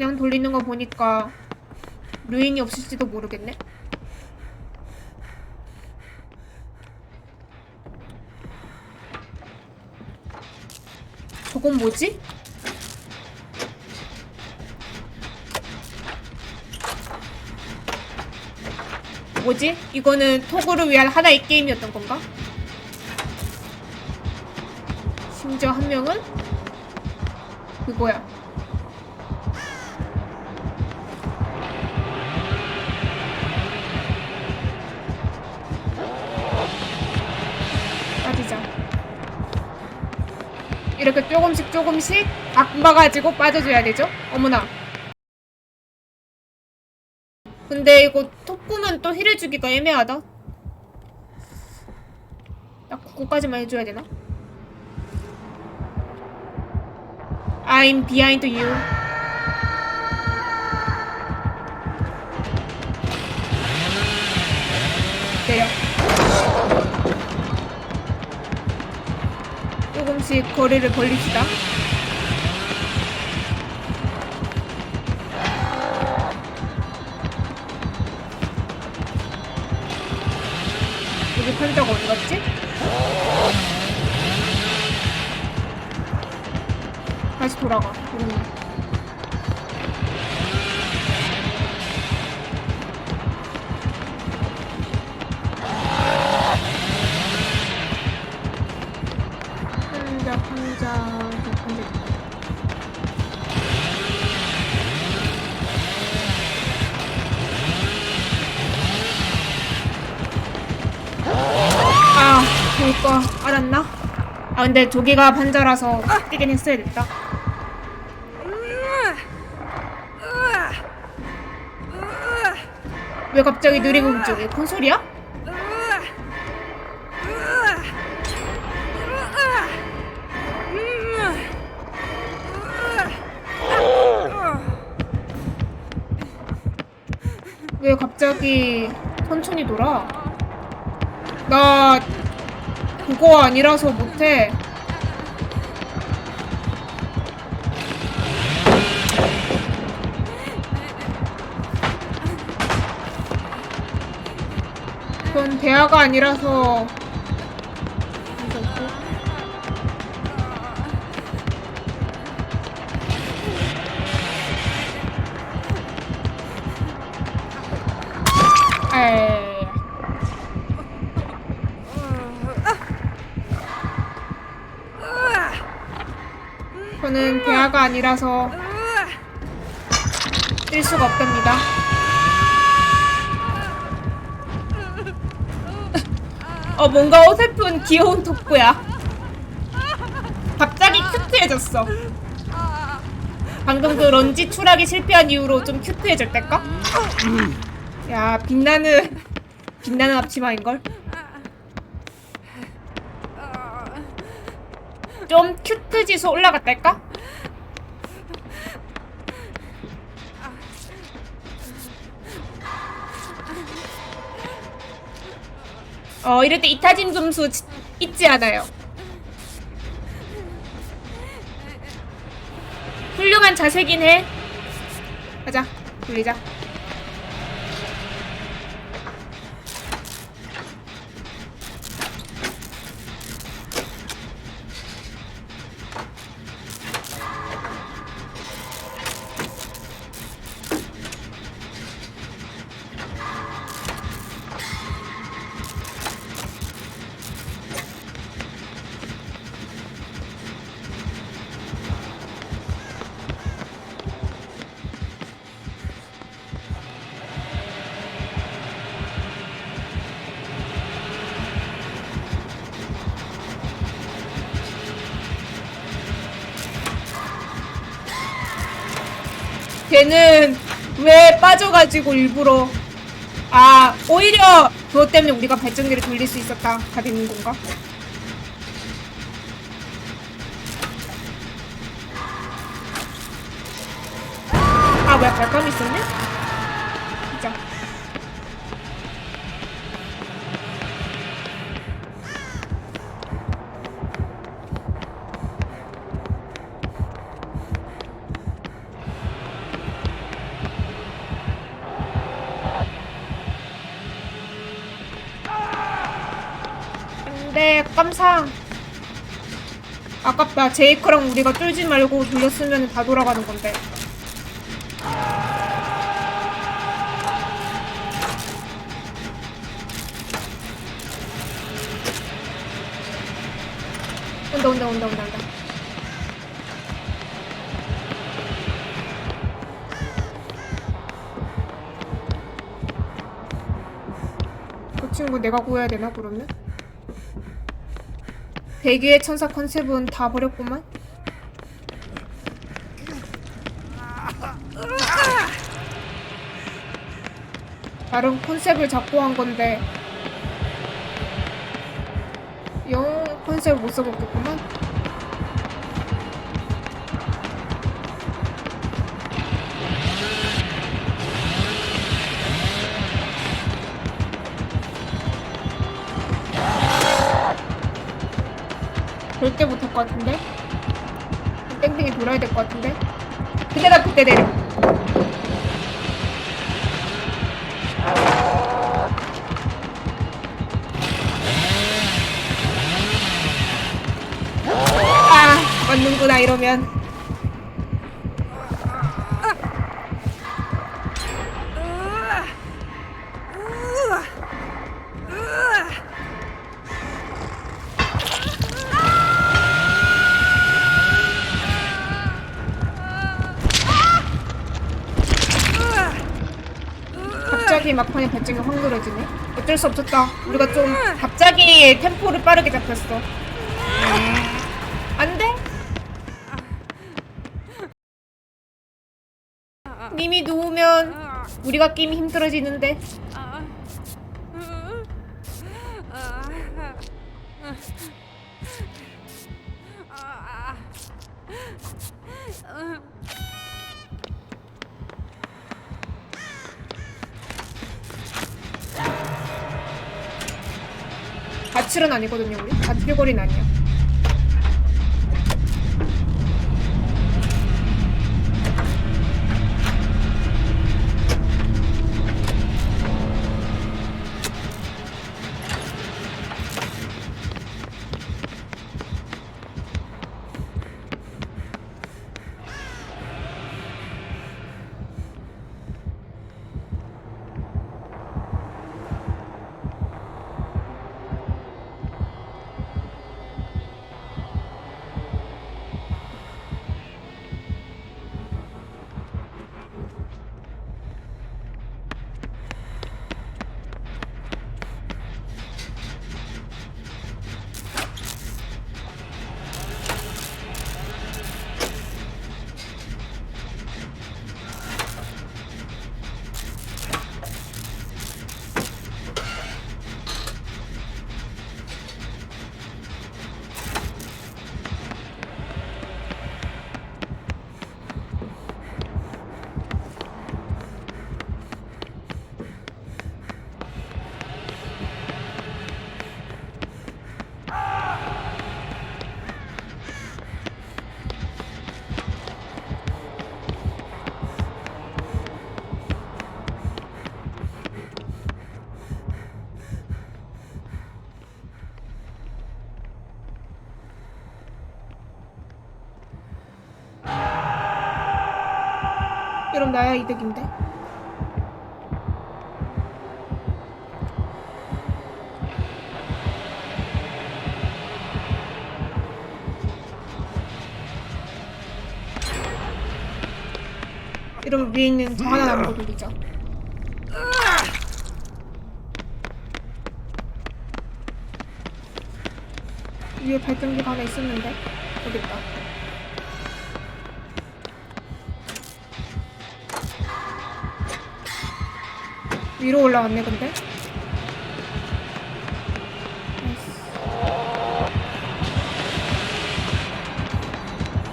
그냥 돌리는 거 보니까 루인이 없을지도 모르겠네. 저건 뭐지? 뭐지? 이거는 토구를 위한 하나의 게임이었던 건가? 심지어 한 명은 그거야. 이렇게 조금씩 조금씩 악마가지고 빠져줘야 되죠? 어머나. 근데 이거 톡구는 또 힐을 주기가 애매하다. 딱 그거까지만 해줘야 되나? I'm behind you. 조금씩 거리를 벌립시다. 여기 판자가 어디 갔지? 다시 돌아가. 음. 아, 그니까 알았나? 아 근데 조기가 판자라서 뛰긴 했어야 됐다. 왜 갑자기 느리고 움직여? 콘솔이야? 왜 갑자기 천천히 돌아? 나 그거 아니라서 못해. 그건 대화가 아니라서 저는 대화가 아니라서 뛸 수가 없답니다. 어 뭔가 어설픈 귀여운 덕구야. 갑자기 큐트해졌어. 방금 그 런지 추락이 실패한 이후로 좀 큐트해졌달까? 야 빛나는 빛나는 앞치마인 걸. 좀 큐트 지수 올라갔달까? 어 이럴 때 이타짐 점수 지- 있지 않아요. 훌륭한 자세긴 해. 가자 돌리자. 걔는 왜 빠져가지고 일부러 아 오히려 그것 때문에 우리가 발전기를 돌릴 수 있었다 가 되는 건가? 아 뭐야 발감이 있었네? 깜상. 아깝다. 제이크랑 우리가 쫄지 말고 돌렸으면 다 돌아가는 건데. 온다 온다 온다 온다 온다. 그 친구 내가 구해야 되나 그러면? 대기의 천사 컨셉은 다 버렸구만. 다른 컨셉을 잡고 한 건데 영 컨셉을 못 써먹겠구만. 것 같은데? 땡땡이 돌아야 될 것 같은데? 그때다 그때 내려 아 맞는구나 이러면 갑자기 막판에 발전이 확 늘어지네. 어쩔 수 없었다. 우리가 좀 갑자기 템포를 빠르게 잡혔어. 안 돼? 님이 누우면 우리가 게임이 힘들어지는데 가출은 아니거든요 우리. 가출거리는 아니야 나야 이득인데? 이러면 위에 있는 저 하나 남은 거 돌리자. 위에 발전기가 하나 있었는데? 여기 있다 위로 올라왔네 근데.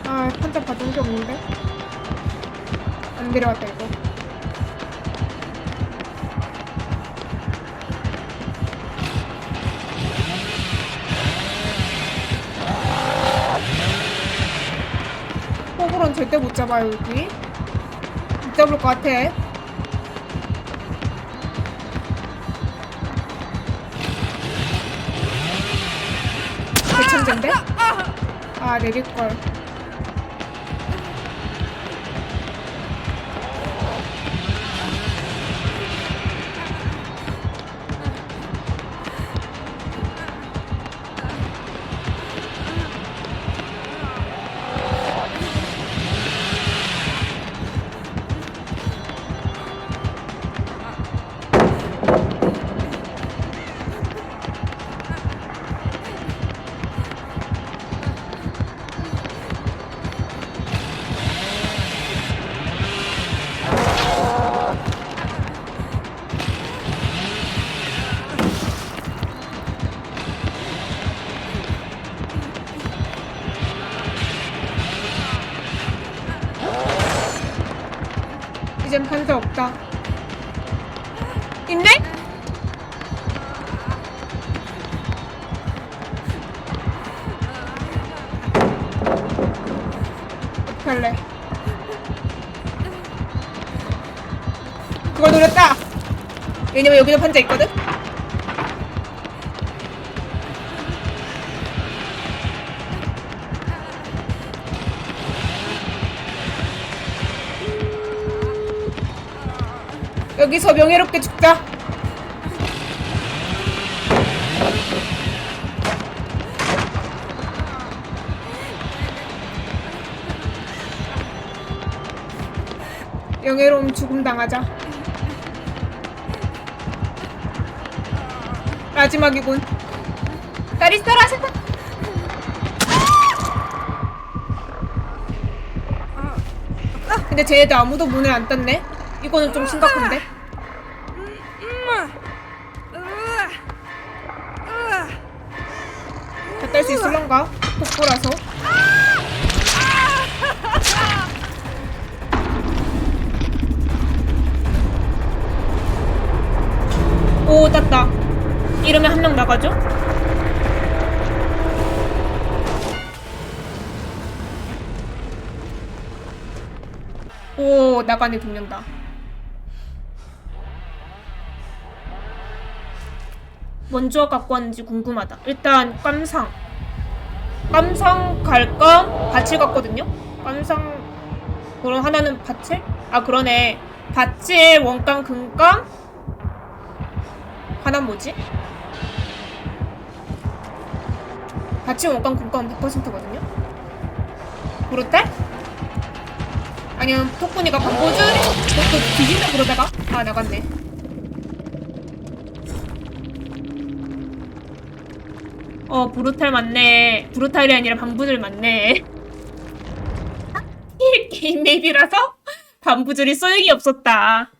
아 판자 받은 게 없는데? 안 내려왔다 이거. 호불은 절대 못 잡아요 여기. 못 잡을 것 같아 문제인데? 아 내릴걸 없다 있네? 어떡할래 그걸 노렸다 왜냐면 여기도 판자 있거든? 여기서 명예롭게 죽자. 명예로움 죽음 당하자. 마지막이군. 날 있어라 세상. 근데 쟤네들 아무도 문을 안 땄네. 이거는 좀 심각한데. 다딸수 있을런가? 독보라서. 오, 땄다. 이러면 한 명 나가죠? 오, 나가네, 두명 다. 먼저 갖고 왔는지 궁금하다. 일단 깜상. 깜상 갈까? 바칠 같거든요. 깜상 그럼 하나는 바칠? 아 그러네. 바칠 원감 금감 하나 뭐지? 바칠 원감 금감은 100%거든요. 브루탈? 아니면 톡분이가 광고주? 또 뒤진다 그러다가 아 나갔네. 어 브루탈 맞네. 브루탈이 아니라 방부들 맞네. 게임 맵이라서 반부줄이 소용이 없었다